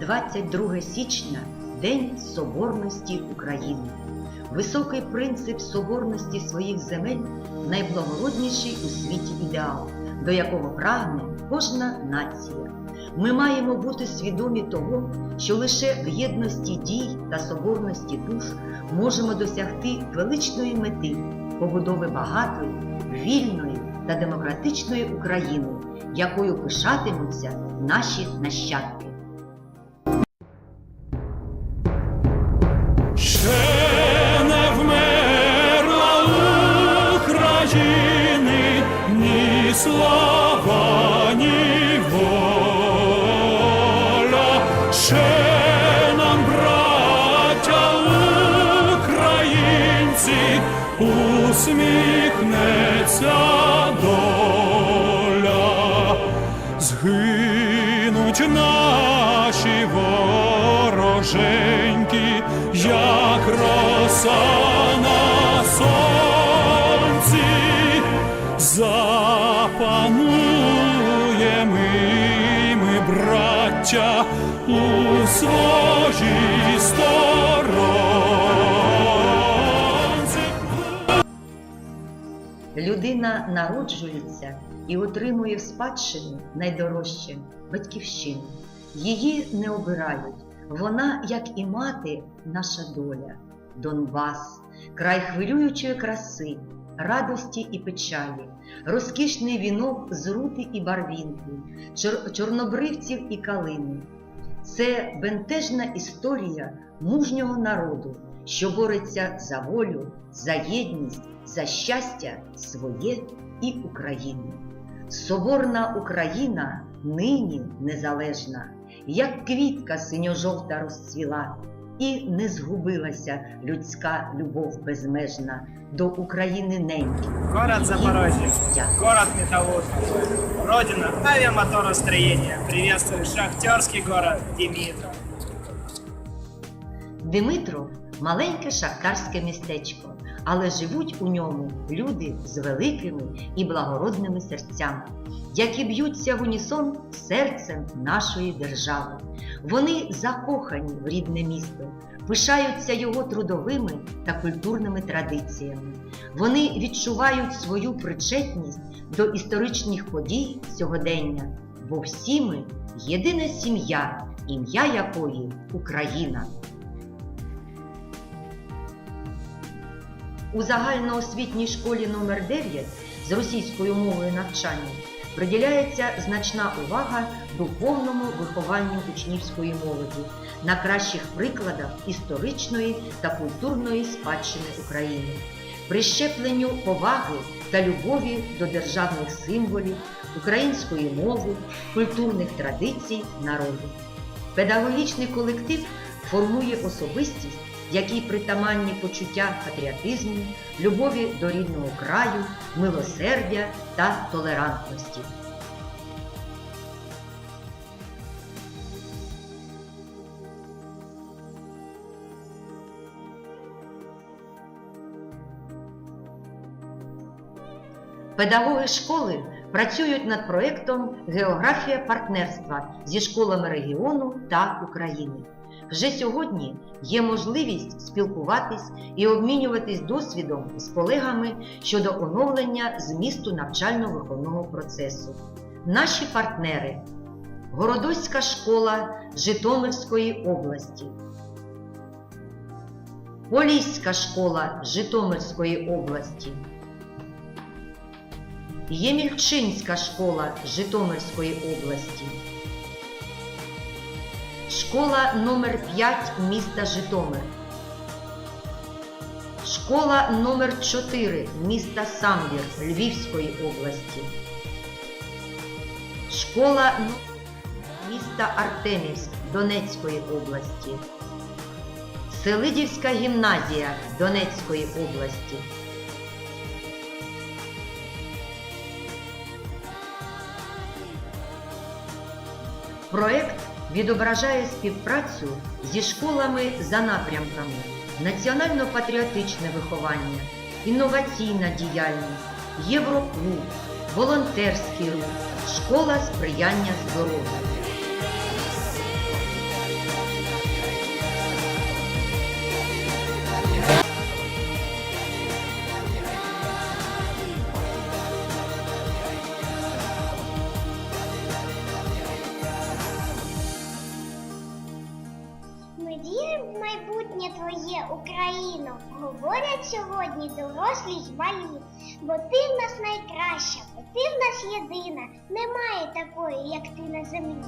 22 січня День Соборності України. Високий принцип соборності своїх земель найблагородніший у світі ідеал, до якого прагне кожна нація. Ми маємо бути свідомі того, що лише в єдності дій та соборності душ можемо досягти величної мети побудови багатої, вільної та демократичної України, якою пишатимуться наші нащадки. Ще не вмерла ні слава, ні. Ще нам, браття українці, усміхнеться доля. Згинуть наші вороженьки, як роса на сонці, запануємо і ми, браття, у своїй сторонці. Людина народжується і отримує в спадщину найдорожче батьківщину. Її не обирають. Вона, як і мати, наша доля, Донбас, край хвилюючої краси, радості і печалі, розкішний вінок з рути і барвінку, чор- чорнобривців і калини. Це бентежна історія мужнього народу, що бореться за волю, за єдність, за щастя своє і України. Соборна Україна нині незалежна, як квітка синьо-жовта розцвіла, і не згубилася людська любов безмежна до України неньки. Город Запорожье, город металлургов, родина авиамоторостроения. Приветствую шахтерский город Димитров. Димитров маленьке шахтарське містечко, але живуть у ньому люди з великими і благородними серцями, які б'ються в унісон серцем нашої держави. Вони закохані в рідне місто, пишаються його трудовими та культурними традиціями. Вони відчувають свою причетність до історичних подій сьогодення, бо всі ми єдина сім'я, ім'я якої Україна. У загальноосвітній школі номер 9 з російською мовою навчання приділяється значна увага духовному вихованню учнівської молоді на кращих прикладах історичної та культурної спадщини України, прищепленню поваги та любові до державних символів, української мови, культурних традицій народу. Педагогічний колектив формує особистість, якій притаманні почуття патріотизму, любові до рідного краю, милосердя та толерантності. Педагоги школи працюють над проєктом Географія партнерства зі школами регіону та України. Вже сьогодні є можливість спілкуватись і обмінюватись досвідом з колегами щодо оновлення змісту навчально-виховного процесу. Наші партнери Городоцька школа Житомирської області, Поліська школа Житомирської області, Ємільчинська школа Житомирської області. Школа номер 5 міста Житомир. Школа номер 4 міста Самбір Львівської області. Школа міста Артемівськ Донецької області. Селидівська гімназія Донецької області. Проект відображає співпрацю зі школами за напрямками національно-патріотичне виховання, інноваційна діяльність, Євроклуб, волонтерський рух, школа сприяння здоров'ю. Твоє Україно. Говорять сьогодні дорослі й малі. Бо ти в нас найкраща, бо ти в нас єдина. Немає такої, як ти на землі.